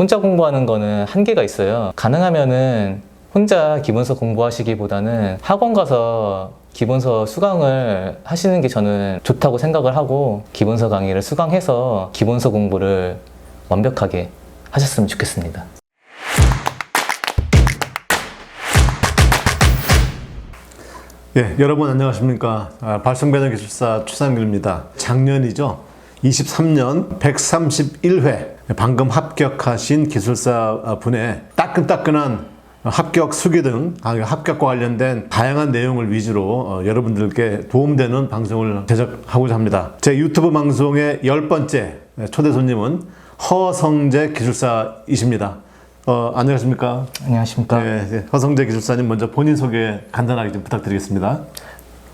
혼자 공부하는 거는 한계가 있어요. 가능하면은 혼자 기본서 공부하시기보다는 학원 가서 기본서 수강을 하시는 게 저는 좋다고 생각을 하고 기본서 강의를 수강해서 기본서 공부를 완벽하게 하셨으면 좋겠습니다. 예, 여러분 안녕하십니까. 아, 발성배너 기술사 추상길입니다. 작년이죠. 23년 131회 방금 합격하신 기술사 분의 따끈따끈한 합격 수기 등 아, 합격과 관련된 다양한 내용을 위주로 어, 여러분들께 도움되는 방송을 제작하고자 합니다. 제 유튜브 방송의 열 번째 초대 손님은 허성재 기술사이십니다. 어, 안녕하십니까? 안녕하십니까? 네, 네. 허성재 기술사님 먼저 본인 소개 간단하게 좀 부탁드리겠습니다.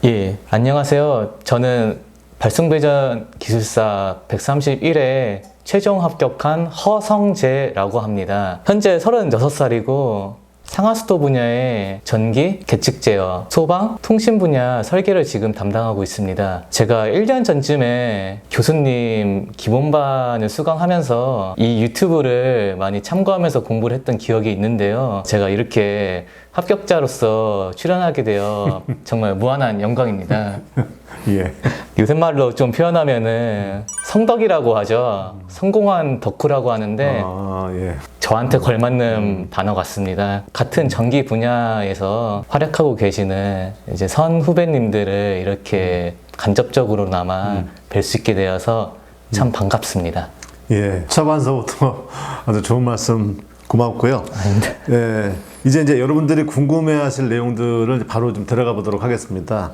예, 안녕하세요. 저는 발송배전 기술사 131회 최종 합격한 허성재라고 합니다. 현재 36살이고 상하수도 분야의 전기, 계측 제어, 소방, 통신 분야 설계를 지금 담당하고 있습니다. 제가 1년 전쯤에 교수님 기본반을 수강하면서 이 유튜브를 많이 참고하면서 공부를 했던 기억이 있는데요. 제가 이렇게 합격자로서 출연하게 되어 정말 무한한 영광입니다. 예. 요새 말로 좀 표현하면은 성덕이라고 하죠. 성공한 덕후라고 하는데 아, 예. 저한테 걸맞는 단어 같습니다. 같은 전기 분야에서 활약하고 계시는 이제 선 후배님들을 이렇게 간접적으로나마 뵐 수 있게 되어서 참 반갑습니다. 예. 초반서부터 아주 좋은 말씀 고맙고요. 아닙니다. 예. 이제 이제 여러분들이 궁금해 하실 내용들을 바로 좀 들어가 보도록 하겠습니다.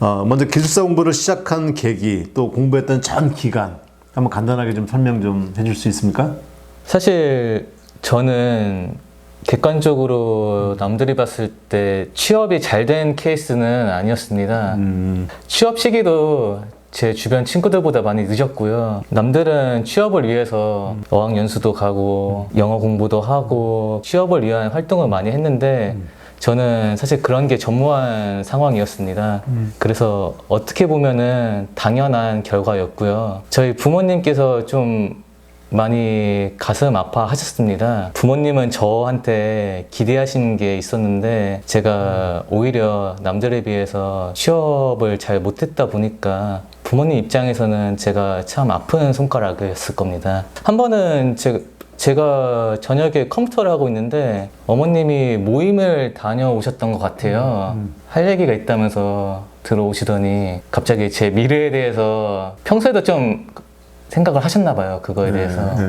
어, 먼저 기술사 공부를 시작한 계기, 또 공부했던 전 기간, 한번 간단하게 좀 설명 좀 해줄 수 있습니까? 사실 저는 객관적으로 남들이 봤을 때 취업이 잘 된 케이스는 아니었습니다. 음, 취업 시기도 제 주변 친구들보다 많이 늦었고요. 남들은 취업을 위해서 어학연수도 가고 영어 공부도 하고 취업을 위한 활동을 많이 했는데 저는 사실 그런 게 전무한 상황이었습니다. 그래서 어떻게 보면은 당연한 결과였고요. 저희 부모님께서 좀 많이 가슴 아파 하셨습니다. 부모님은 저한테 기대하시는 게 있었는데 제가 오히려 남들에 비해서 취업을 잘 못했다 보니까 부모님 입장에서는 제가 참 아픈 손가락이었을 겁니다. 한 번은 제, 제가 저녁에 컴퓨터를 하고 있는데 어머님이 모임을 다녀오셨던 것 같아요. 할 얘기가 있다면서 들어오시더니 갑자기 제 미래에 대해서 평소에도 좀 생각을 하셨나 봐요. 그거에 대해서. 예,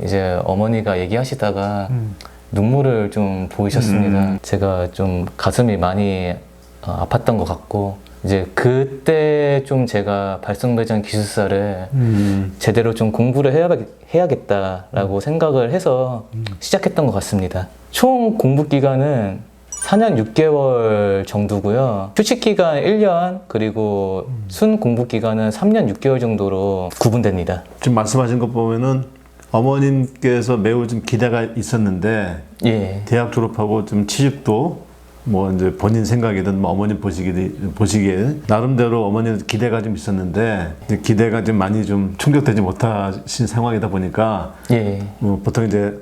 예. 이제 어머니가 얘기하시다가 눈물을 좀 보이셨습니다. 제가 좀 가슴이 많이 어, 아팠던 것 같고 이제 그때 좀 제가 발성배전 기술사를 음, 제대로 좀 공부를 해야, 해야겠다라고 생각을 해서 시작했던 것 같습니다. 총 공부 기간은 4년 6개월 정도고요. 휴식 기간 1년 그리고 순 공부 기간은 3년 6개월 정도로 구분됩니다. 지금 말씀하신 것 보면은 어머님께서 매우 좀 기대가 있었는데 예. 대학 졸업하고 좀 취직도 뭐 이제 본인 생각이든 뭐 어머님 보시기 보시기에 나름대로 어머님 기대가 좀 있었는데 기대가 좀 많이 좀 충족되지 못하신 상황이다 보니까 예. 뭐 보통 이제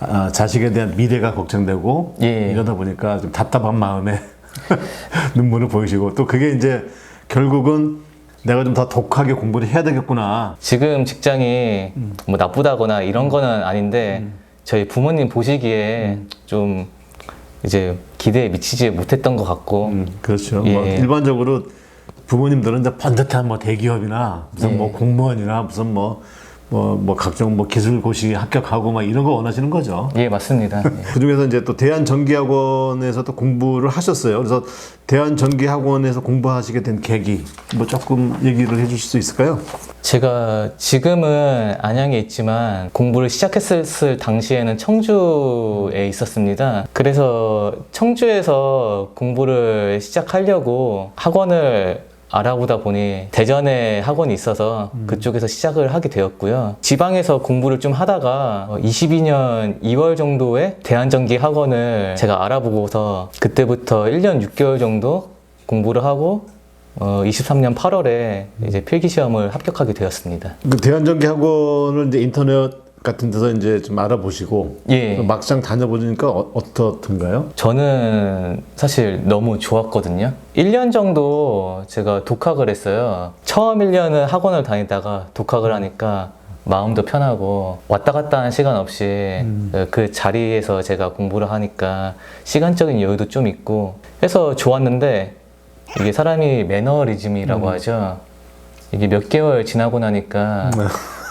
아, 자식에 대한 미래가 걱정되고 예. 이러다 보니까 좀 답답한 마음에 눈물을 보이시고 또 그게 이제 결국은 내가 좀 더 독하게 공부를 해야 되겠구나. 지금 직장이 뭐 나쁘다거나 이런 거는 아닌데 저희 부모님 보시기에 좀 이제 기대에 미치지 못했던 것 같고 음, 그렇죠. 예. 뭐 일반적으로 부모님들은 이제 번듯한 뭐 대기업이나 무슨 예. 뭐 공무원이나 무슨 뭐, 뭐, 뭐 각종 뭐 기술 고시 합격하고 막 이런 거 원하시는 거죠. 예 맞습니다. 예. 그 중에서 이제 또 대한전기학원에서 또 공부를 하셨어요. 그래서 대한전기학원에서 공부하시게 된 계기 뭐 조금 얘기를 해주실 수 있을까요? 제가 지금은 안양에 있지만 공부를 시작했을 당시에는 청주에 있었습니다. 그래서 청주에서 공부를 시작하려고 학원을 알아보다 보니 대전에 학원이 있어서 그쪽에서 시작을 하게 되었고요. 지방에서 공부를 좀 하다가 22년 2월 정도에 대한전기 학원을 제가 알아보고서 그때부터 1년 6개월 정도 공부를 하고 어, 23년 8월에 이제 필기 시험을 합격하게 되었습니다. 그 대한전기 학원을 이제 인터넷 같은 데서 이제 좀 알아보시고 예. 막상 다녀보니까 어, 어떻던가요? 저는 사실 너무 좋았거든요. 1년 정도 제가 독학을 했어요. 처음 1년은 학원을 다니다가 독학을 하니까 마음도 편하고 왔다 갔다 하는 시간 없이 그 자리에서 제가 공부를 하니까 시간적인 여유도 좀 있고 해서 좋았는데 이게 사람이 매너리즘이라고 하죠. 이게 몇 개월 지나고 나니까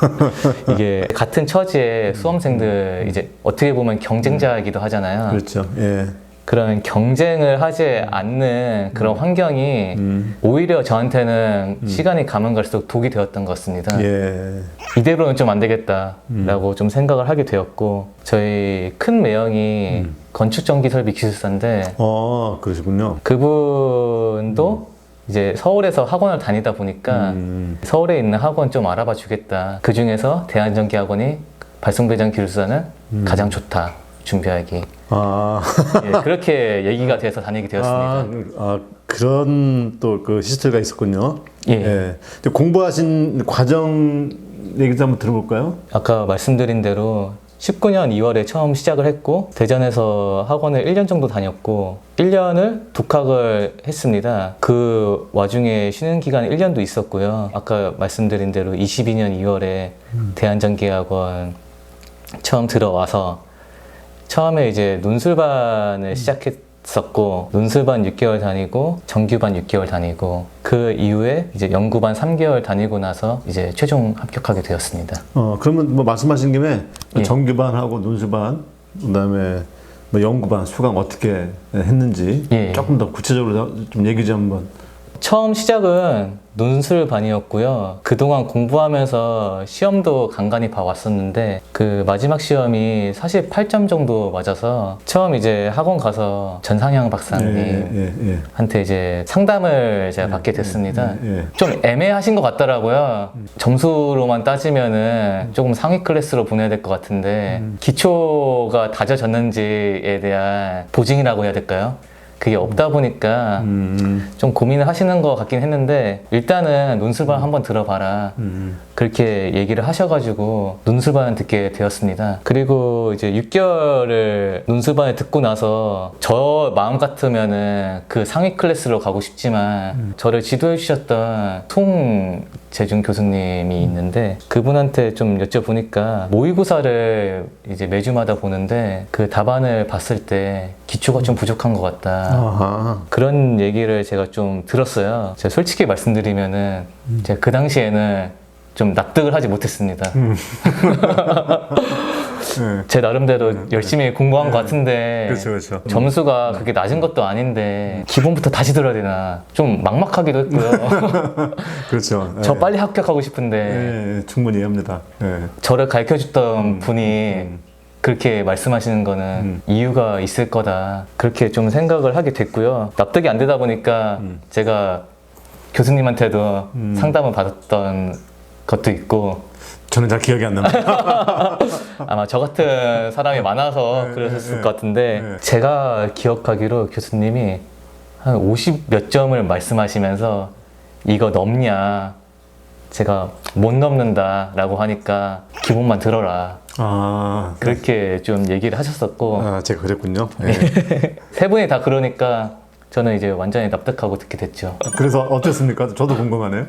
이게 같은 처지의 수험생들 이제 어떻게 보면 경쟁자이기도 하잖아요. 그렇죠. 예. 그런 경쟁을 하지 않는 그런 환경이 음. 오히려 저한테는 시간이 가면 갈수록 독이 되었던 것 같습니다. 예. 이대로는 좀 안 되겠다라고 좀 생각을 하게 되었고 저희 큰 매형이 건축전기설비 기술사인데 어, 그러시군요. 그분도 이제 서울에서 학원을 다니다 보니까 음. 서울에 있는 학원 좀 알아봐 주겠다. 그 중에서 대한전기학원이 발송배전 기술사는 음. 가장 좋다. 준비하기. 아, 예, 그렇게 얘기가 돼서 다니게 되었습니다. 아, 아, 그런 또그 히스토리가 있었군요. 예. 근데 공부하신 과정 얘기도 한번 들어볼까요? 아까 말씀드린 대로 19년 2월에 처음 시작을 했고 대전에서 학원을 1년 정도 다녔고 1년을 독학을 했습니다. 그 와중에 쉬는 기간 1년도 있었고요. 아까 말씀드린 대로 22년 2월에 대한전기학원 처음 들어와서 처음에 이제 논술반을 시작했 었고 논술반 6개월 다니고 정규반 6개월 다니고 그 이후에 이제 연구반 3개월 다니고 나서 이제 최종 합격하게 되었습니다. 어, 그러면 뭐 말씀하신 김에 예. 정규반하고 논술반, 그다음에 뭐 연구반 수강 어떻게 했는지 예. 조금 더 구체적으로 좀 얘기 좀 한번. 처음 시작은 논술반이었고요. 그동안 공부하면서 시험도 간간히 봐왔었는데 그 마지막 시험이 48점 정도 맞아서 처음 이제 학원 가서 전상향 박사님 예, 예, 한테 이제 상담을 제가 받게 됐습니다. 예. 예. 좀 애매하신 것 같더라고요. 점수로만 따지면은 조금 상위 클래스로 보내야 될 것 같은데 기초가 다져졌는지에 대한 보증이라고 해야 될까요? 그게 없다 보니까 음, 좀 고민을 하시는 것 같긴 했는데 일단은 논술반 한번 들어봐라. 음, 그렇게 얘기를 하셔가지고 논술반 듣게 되었습니다. 그리고 이제 6개월을 논술반을 듣고 나서 저 마음 같으면은 그 상위 클래스로 가고 싶지만 저를 지도해 주셨던 송 재준 교수님이 있는데 그분한테 좀 여쭤보니까 모의고사를 이제 매주마다 보는데 그 답안을 봤을 때 기초가 좀 부족한 것 같다. 아하. 그런 얘기를 제가 좀 들었어요. 제가 솔직히 말씀드리면은 제가 그 당시에는 좀 납득을 하지 못했습니다. 예. 제 나름대로 열심히 공부한 것 같은데 그렇죠, 그렇죠. 점수가 그렇게 낮은 것도 아닌데 기본부터 다시 들어야 되나 좀 막막하기도 했고요. 그렇죠. 저 예. 빨리 합격하고 싶은데 예, 예, 충분히 이해합니다. 예. 저를 가르쳐 줬던 분이 그렇게 말씀하시는 거는 이유가 있을 거다. 그렇게 좀 생각을 하게 됐고요. 납득이 안 되다 보니까 제가 교수님한테도 상담을 받았던 것도 있고 저는 잘 기억이 안 납니다. 아마 저 같은 사람이 많아서 네, 그러셨을 네, 것 같은데 네. 제가 기억하기로 교수님이 한 50 몇 점을 말씀하시면서 이거 넘냐 제가 못 넘는다라고 하니까 기본만 들어라 아, 그렇게 좀 얘기를 하셨었고 아 제가 그랬군요. 예. 세 분이 다 그러니까 저는 이제 완전히 납득하고 듣게 됐죠. 그래서 어땠습니까? 저도 궁금하네요.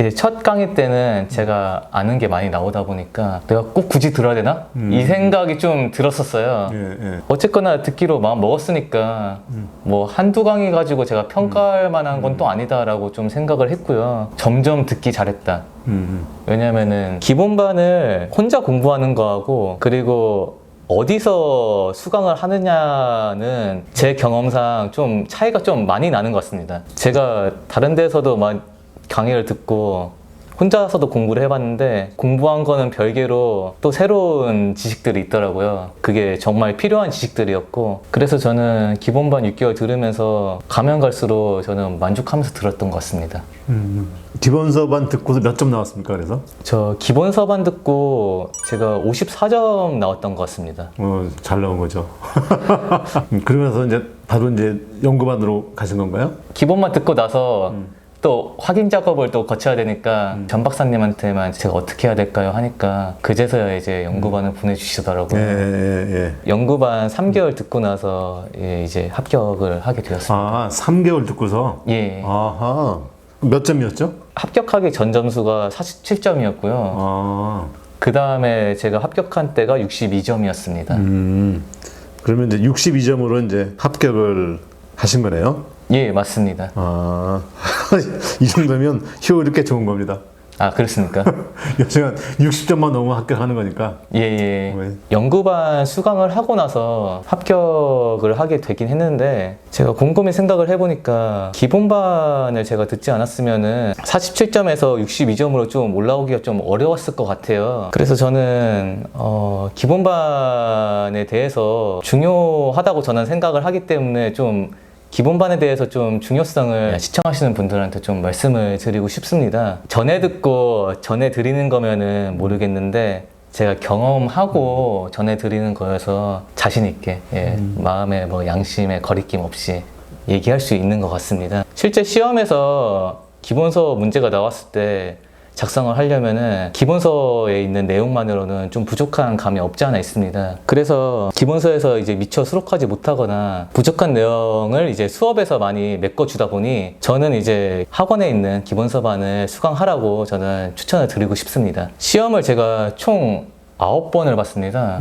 예. 이제 첫 강의 때는 제가 아는 게 많이 나오다 보니까 내가 꼭 굳이 들어야 되나? 이 생각이 좀 들었었어요. 예, 예. 어쨌거나 듣기로 마음 먹었으니까 뭐 한두 강의 가지고 제가 평가할 만한 건 또 아니다라고 좀 생각을 했고요. 점점 듣기 잘했다. 음, 왜냐면은 기본반을 혼자 공부하는 거하고 그리고 어디서 수강을 하느냐는 제 경험상 좀 차이가 좀 많이 나는 것 같습니다. 제가 다른 데서도 막 강의를 듣고 혼자서도 공부를 해봤는데 공부한 거는 별개로 또 새로운 지식들이 있더라고요. 그게 정말 필요한 지식들이었고 그래서 저는 기본반 6개월 들으면서 가면 갈수록 저는 만족하면서 들었던 것 같습니다. 음. 기본서반 듣고서 몇 점 나왔습니까? 그래서 저 기본 서반 듣고 제가 54점 나왔던 것 같습니다. 어, 잘 나온 거죠. 음, 그러면서 이제 바로 이제 연구반으로 가신 건가요? 기본만 듣고 나서 또 확인 작업을 또 거쳐야 되니까 음. 전 박사님한테만 제가 어떻게 해야 될까요 하니까 그제서야 이제 연구반을 음. 예, 보내주시더라고요. 예, 예. 연구반 3개월 듣고 나서 예, 이제 합격을 하게 되었습니다. 아, 3개월 듣고서. 예. 아하. 몇 점이었죠? 합격하기 전 점수가 47점이었고요. 아. 그 다음에 제가 합격한 때가 62점이었습니다. 음. 그러면 이제 62점으로 이제 합격을 하신 거네요. 예, 맞습니다. 아. 이 정도면 효율이 꽤 좋은 겁니다. 아, 그렇습니까? 여튼간 60점만 넘으면 합격하는 거니까. 예, 예. 왜? 연구반 수강을 하고 나서 합격을 하게 되긴 했는데 제가 곰곰이 생각을 해보니까 기본반을 제가 듣지 않았으면은 47점에서 62점으로 좀 올라오기가 좀 어려웠을 것 같아요. 그래서 저는 어, 기본반에 대해서 중요하다고 저는 생각을 하기 때문에 좀 기본반에 대해서 좀 중요성을 시청하시는 분들한테 좀 말씀을 드리고 싶습니다. 전에 듣고 전에 드리는 거면은 모르겠는데 제가 경험하고 전해 드리는 거여서 자신 있게 예, 마음에 뭐 양심에 거리낌 없이 얘기할 수 있는 것 같습니다. 실제 시험에서 기본서 문제가 나왔을 때 작성을 하려면은 기본서에 있는 내용만으로는 좀 부족한 감이 없지 않아 있습니다. 그래서 기본서에서 이제 미처 수록하지 못하거나 부족한 내용을 이제 수업에서 많이 메꿔주다 보니 저는 이제 학원에 있는 기본서반을 수강하라고 저는 추천을 드리고 싶습니다. 시험을 제가 총 9번을 봤습니다.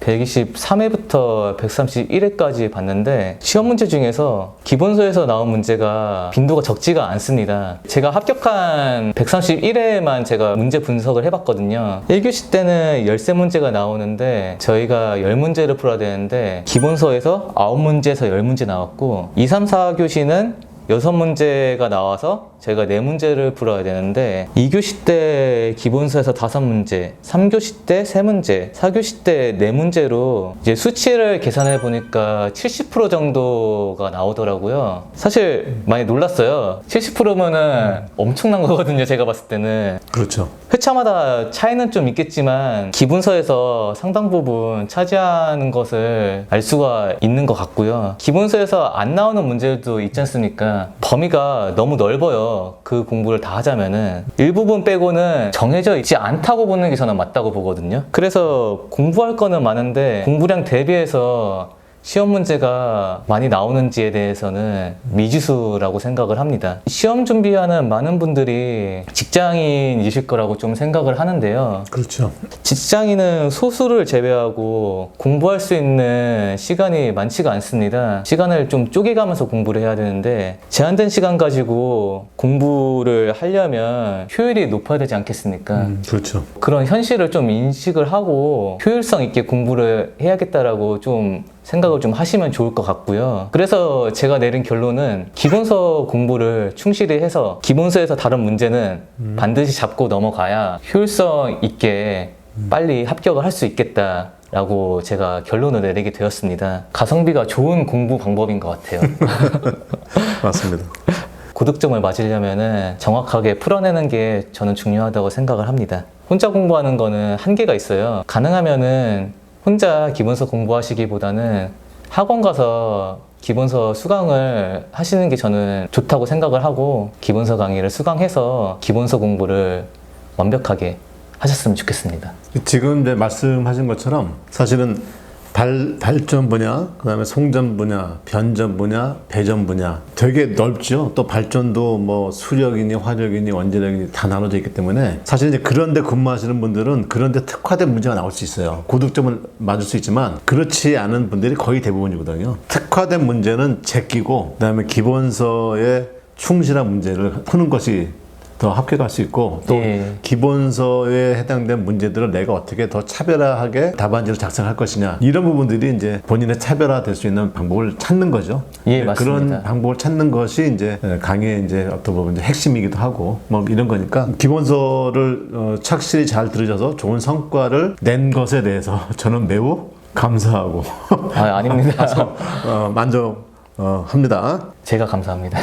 123회부터 131회까지 봤는데 시험 문제 중에서 기본서에서 나온 문제가 빈도가 적지가 않습니다. 제가 합격한 131회만 제가 문제 분석을 해봤거든요. 1교시 때는 13문제가 나오는데 저희가 10문제를 풀어야 되는데 기본서에서 9문제에서 10문제 나왔고 2, 3, 4교시는 여섯 문제가 나와서 제가 네 문제를 풀어야 되는데 2교시 때 기본서에서 다섯 문제, 3교시 때 세 문제, 4교시 때 네 문제로 이제 수치를 계산해 보니까 70% 정도가 나오더라고요. 사실 많이 놀랐어요. 70%면은 엄청난 거거든요. 제가 봤을 때는. 그렇죠. 회차마다 차이는 좀 있겠지만 기본서에서 상당 부분 차지하는 것을 알 수가 있는 것 같고요. 기본서에서 안 나오는 문제들도 있지 않습니까? 범위가 너무 넓어요. 그 공부를 다 하자면은 일부분 빼고는 정해져 있지 않다고 보는 게 저는 맞다고 보거든요. 그래서 공부할 거는 많은데 공부량 대비해서 시험 문제가 많이 나오는지에 대해서는 미지수라고 생각을 합니다. 시험 준비하는 많은 분들이 직장인이실 거라고 좀 생각을 하는데요. 그렇죠. 직장인은 소수를 제외하고 공부할 수 있는 시간이 많지가 않습니다. 시간을 좀 쪼개가면서 공부를 해야 되는데 제한된 시간 가지고 공부를 하려면 효율이 높아야 되지 않겠습니까? 음, 그렇죠. 그런 현실을 좀 인식을 하고 효율성 있게 공부를 해야겠다라고 좀 생각을 좀 하시면 좋을 것 같고요. 그래서 제가 내린 결론은 기본서 공부를 충실히 해서 기본서에서 다른 문제는 반드시 잡고 넘어가야 효율성 있게 빨리 합격을 할 수 있겠다. 라고 제가 결론을 내리게 되었습니다. 가성비가 좋은 공부 방법인 것 같아요. 맞습니다. 고득점을 맞으려면은 정확하게 풀어내는 게 저는 중요하다고 생각을 합니다. 혼자 공부하는 거는 한계가 있어요. 가능하면은 혼자 기본서 공부하시기보다는 학원 가서 기본서 수강을 하시는 게 저는 좋다고 생각을 하고 기본서 강의를 수강해서 기본서 공부를 완벽하게 하셨으면 좋겠습니다. 지금 이제 말씀하신 것처럼 사실은 발, 발전 분야, 그 다음에 송전 분야, 변전 분야, 배전 분야 되게 넓죠. 또 발전도 뭐 수력이니 화력이니 원자력이니 다 나눠져 있기 때문에 사실 이제 그런데 근무하시는 분들은 그런데 특화된 문제가 나올 수 있어요. 고득점을 맞을 수 있지만 그렇지 않은 분들이 거의 대부분이거든요. 특화된 문제는 제끼고 그 다음에 기본서에 충실한 문제를 푸는 것이 더 합격할 수 있고 또 예. 기본서에 해당된 문제들을 내가 어떻게 더 차별화하게 답안지를 작성할 것이냐 이런 부분들이 이제 본인의 차별화 될 수 있는 방법을 찾는 거죠. 예, 네, 맞습니다. 그런 방법을 찾는 것이 이제 강의의 이제 어떤 부분 핵심이기도 하고 뭐 이런 거니까 기본서를 어, 착실히 잘 들으셔서 좋은 성과를 낸 것에 대해서 저는 매우 감사하고 아, 아닙니다. 어, 만족합니다. 제가 감사합니다.